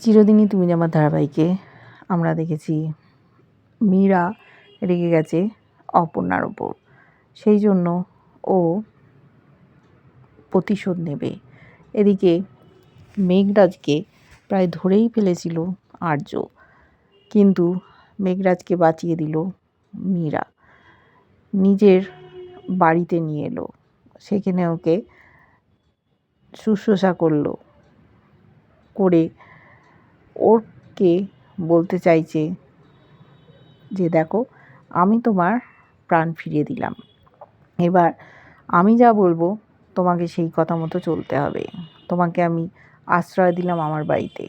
চিরদিনই তুমি আমার ধারাবাহিকে আমরা দেখেছি, মীরা রেগে গেছে অপর্ণার ওপর। সেই জন্য ও প্রতিশোধ নেবে। এদিকে মেঘরাজকে প্রায় ধরেই ফেলেছিল আর্য, কিন্তু মেঘরাজকে বাঁচিয়ে দিল মীরা। নিজের বাড়িতে নিয়ে এলো। সেখানে ওকে শুশ্রূষা করল, করে ওরকে বলতে চাইছে যে, দেখো, আমি তোমার প্রাণ ফিরিয়ে দিলাম। এবার আমি যা বলব, তোমাকে সেই কথা মতো চলতে হবে। তোমাকে আমি আশ্রয় দিলাম আমার বাড়িতে।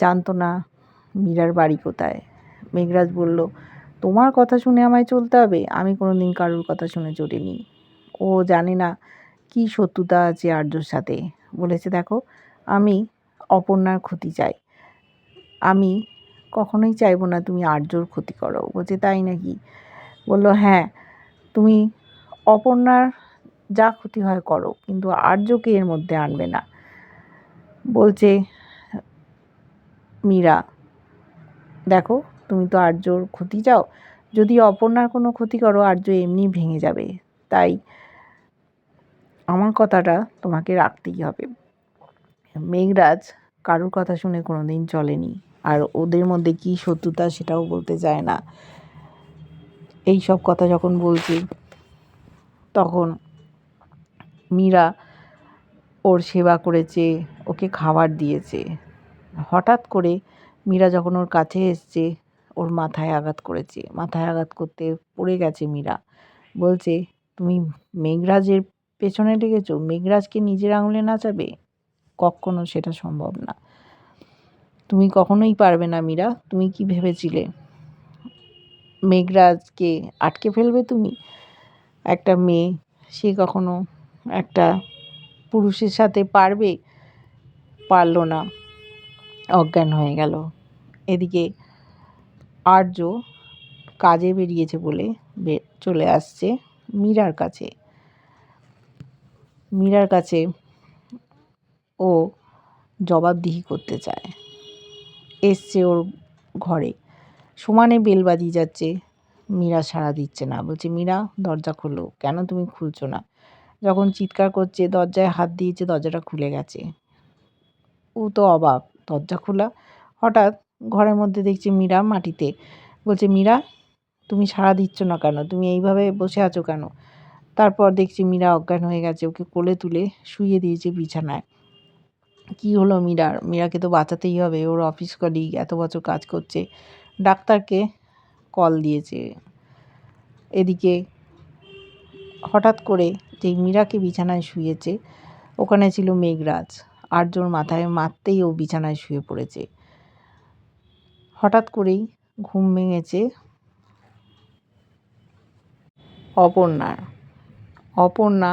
জানতো না মীরার বাড়ি কোথায়। মেঘরাজ বলল, তোমার কথা শুনে আমায় চলতে হবে? আমি কোনো দিন কারোর কথা শুনে চলিনি। ও জানে না কী শত্রুতা আছে আর্যর সাথে। বলেছে, দেখো, আমি অপর্ণার ক্ষতি চাই। আমি কখনোই চাইব না তুমি আর্যর ক্ষতি করো। বলছে, তাই নাকি? বলল হ্যাঁ তুমি অপর্ণার যা ক্ষতি হয় করো, কিন্তু আর্যকে এর মধ্যে আনবে না। বলছে, মীরা, দেখো, তুমি তো আর্যর ক্ষতি চাও। যদি অপর্ণার কোনো ক্ষতি করো, আর্য এমনি ভেঙে যাবে। তাই আমার কথাটা তোমাকে রাখতেই হবে। মেঘরাজ কারোর কথা শুনে কোনো দিন চলেনি। আর ওদের মধ্যে কী শত্রুতা সেটাও বলতে চায় না। এই সব কথা যখন বলছি, তখন মীরা ওর সেবা করেছে, ওকে খাবার দিয়েছে। হঠাৎ করে মীরা যখন ওর কাছে এসছে, ওর মাথায় আঘাত করেছে। মাথায় আঘাত করতে পড়ে গেছে মীরা। বলছে, তুমি মেঘরাজের পেছনে লেগেছো? মেঘরাজকে নিজের আঙুলে নাচাবে? কখনো সেটা সম্ভব না। তুমি কখনোই পারবে না, মীরা। তুমি কি ভেবেছিলে? মেঘরাজকে আটকে ফেলবে তুমি? একটা মেয়ে, সে কখনো একটা পুরুষের সাথে পারবে? পারল না। অজ্ঞান হয়ে গেল। এদিকে আর্য কাজে বেরিয়েছে বলে চলে আসছে মীরার কাছে। মীরার কাছে ও জবাবদিহি করতে চায়। এসছে ওর ঘরে। সমানে বেল বাজিয়ে যাচ্ছে। মীরা সাড়া দিচ্ছে না। বলছে, মীরা, দরজা খোলো। কেন তুমি খুলছো না? যখন চিৎকার করছে, দরজায় হাত দিয়েছে, দরজাটা খুলে গেছে। ও তো অবাক। দরজা খোলা। হঠাৎ ঘরের মধ্যে দেখছি মীরা মাটিতে। বলছে, মীরা, তুমি সাড়া দিচ্ছ না কেন? তুমি এইভাবে বসে আছো কেন? তারপর দেখছি মীরা অজ্ঞান হয়ে গেছে। ওকে কোলে তুলে শুয়ে দিয়েছে বিছানায়। কি হলো মীরার? মীরাকে তো বাঁচাতেই হবে। ওর অফিস কলিগ এত বছর কাজ করছে। ডাক্তারকে কল দিয়েছে। এদিকে হঠাৎ করে যে মীরাকে বিছানায় শুয়েছে, ওখানে ছিল মেঘরাজ। আর্যর মাথায় মারতেই ও বিছানায় শুয়ে পড়েছে। হঠাৎ করেই ঘুম ভেঙেছে অপর্ণার। অপর্ণা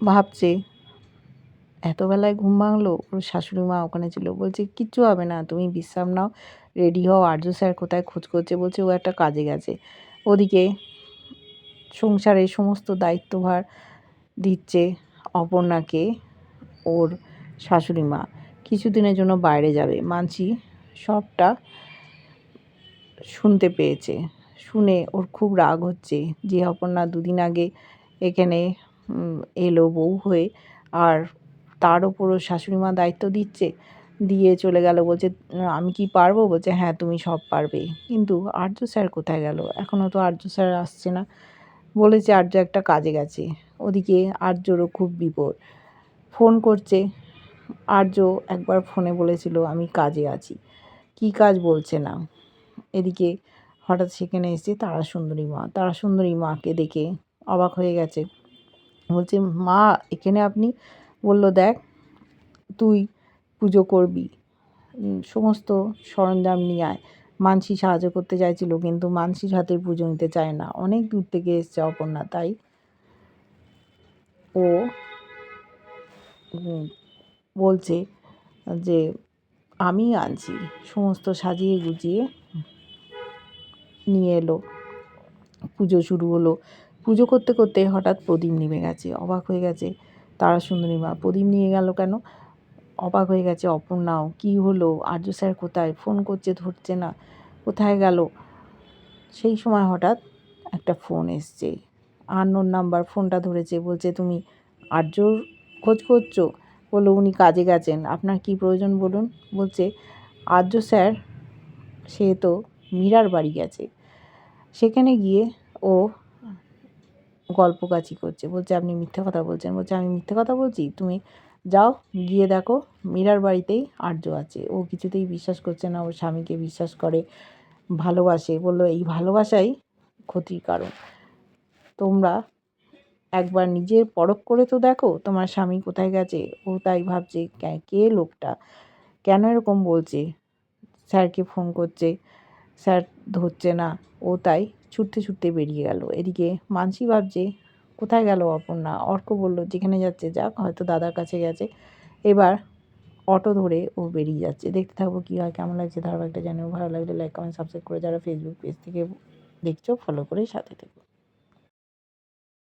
ভাবছে এত বেলায় ঘুম ভাঙলো, ওর শাশুড়ি মা ওখানে ছিল। বলছে, কিচ্ছু হবে না, তুমি বিশ্রাম নাও, রেডি হও। আর্য স্যার কোথায় খোঁজ করছে, বলছে, ও একটা কাজে গেছে। ওদিকে সংসারের সমস্ত দায়িত্বভার দিচ্ছে অপর্ণাকে ওর শাশুড়ি মা। কিছুদিনের জন্য বাইরে যাবে। মানছি সবটা শুনতে পেয়েছে। শুনে ওর খুব রাগ হচ্ছে যে অপর্ণা দুদিন আগে এখানে এলো বউ হয়ে। আর তার ওপরও শাশুড়ি মা দায়িত্ব দিচ্ছে, দিয়ে চলে গেল বলছে, আমি কি পারব? বলছে হ্যাঁ তুমি সব পারবে। কিন্তু আর্য স্যার কোথায় গেল? এখনও তো আর্য স্যার আসছে না। বলেছে, আর্য একটা কাজে গেছে। ওদিকে আর্যরও খুব বিপদ। ফোন করছে, আর্য একবার ফোনে বলেছিল, আমি কাজে আছি। কি কাজ বলছে না। এদিকে হঠাৎ সেখানে এসে তারা সুন্দরী মা তারা সুন্দরী মাকে দেখে অবাক হয়ে গেছে। বলছে, মা, এখানে আপনি বলল, দেখ, তুই পুজো করবি। সমস্ত সরঞ্জাম নিয়ে আয়। মানসি সাহায্য করতে চাইছিল, কিন্তু মানসির হাতে পুজো নিতে চায় না। অনেক দূর থেকে এসছে অপর্ণা, তাই ও বলছে যে, আমি আনছি। সমস্ত সাজিয়ে গুজিয়ে নিয়ে এলো। পুজো শুরু হলো। পুজো করতে করতে হঠাৎ প্রদীপ নেমে গেছে। অবাক হয়ে গেছে। তারা সুন্দরী মা, প্রদীপ নিয়ে গেল কেন? অবাক হয়ে গেছে অপর্ণাও কী হলো? আর্য স্যার কোথায়? ফোন করছে, ধরছে না। কোথায় গেল? সেই সময় হঠাৎ একটা ফোন এসছে। আননোন নাম্বার, ফোনটা ধরেছে, বলছে, তুমি আর্যর খোঁজ করছ? বলল, উনি কাজে গেছেন, আপনার কি প্রয়োজন বলুন? বলছে, আর্য স্যার, সে তো মীরার বাড়ি গেছে। সেখানে গিয়ে ও গল্পগাছি করছে, বলছে আপনি মিথ্যে কথা বলছেন। বলছে, আমি মিথ্যে কথা বলছি? তুমি যাও, গিয়ে দেখো, মীরার বাড়িতেই আর্য আছে। ও কিছুতেই বিশ্বাস করছে না ওর স্বামীকে বিশ্বাস করে, ভালোবাসে। বলল, এই ভালোবাসাই ক্ষতির কারণ। তোমরা একবার নিজের পরখ করে তো দেখো, তোমার স্বামী কোথায় গেছে? ও তাই ভাবছে কে- লোকটা? কেন এরকম বলছে? স্যারকে ফোন করছে। স্যার ধরছে না। ও তাই ছুটতে ছুটতে বেরিয়ে গেল। এদিকে মানসি ভাবছে, কোথায় গেল অপর্ণা? অর্ক বলল, যেখানে যাচ্ছে যাক, হয়তো দাদার কাছে গেছে। এবার অটো ধরে ও বেরিয়ে যাচ্ছে। দেখতে থাকব কী হয়, কেমন লাগছে ধারাবাহিকটা জানিও। ভালো লাগলে লাইক কমেন্ট সাবস্ক্রাইব করে যারা ফেসবুক পেজ থেকে দেখছ ফলো করে সাথে থেকো।